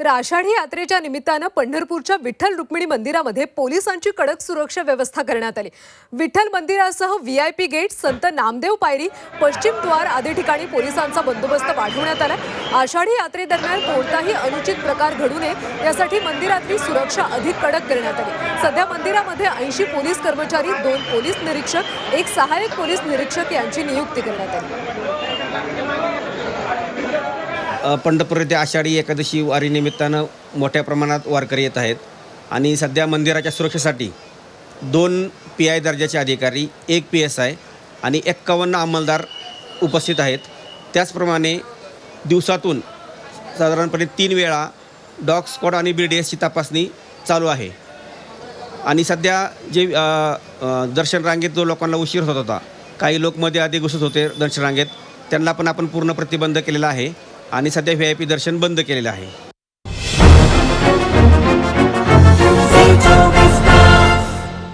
तर आषाढी यात्रेच्या निमित्तानं पंढरपूरच्या विठ्ठल रुक्मिणी मंदिरामध्ये पोलिसांची कडक सुरक्षा व्यवस्था करण्यात आली. विठ्ठल मंदिरासह V I P gate Sant Namdev पायरी पश्चिम द्वार आदी ठिकाणी पोलिसांचा बंदोबस्त वाढवण्यात आला. आषाढी यात्रेदरम्यान कोणताही अनुचित प्रकार घडू नये यासाठी मंदिरातली सुरक्षा अधिक कडक करण्यात आली. सध्या मंदिरामध्ये ऐंशी पोलीस कर्मचारी दोन पोलीस निरीक्षक एक सहाय्यक पोलीस निरीक्षक यांची नियुक्ती करण्यात आली. पंढरपूर येथे आषाढी एकादशी वारीनिमित्तानं मोठ्या प्रमाणात वारकरी येत आहेत. आणि सध्या मंदिराच्या सुरक्षेसाठी दोन पी आय दर्जाचे अधिकारी एक पी एस आय आणि एक्कावन्न अंमलदार उपस्थित आहेत. त्याचप्रमाणे दिवसातून साधारणपणे तीन वेळा डॉग स्कॉड आणि बी डी एसची तपासणी चालू आहे. आणि सध्या जे दर्शन रांगेत जो लोकांना उशीर होत होता काही लोक मध्ये आधी घुसत होते दर्शन रांगेत त्यांना पण आपण पूर्ण प्रतिबंध केलेला आहे. आणि सध्या व्ही आय पी दर्शन बंद केलेलं आहे.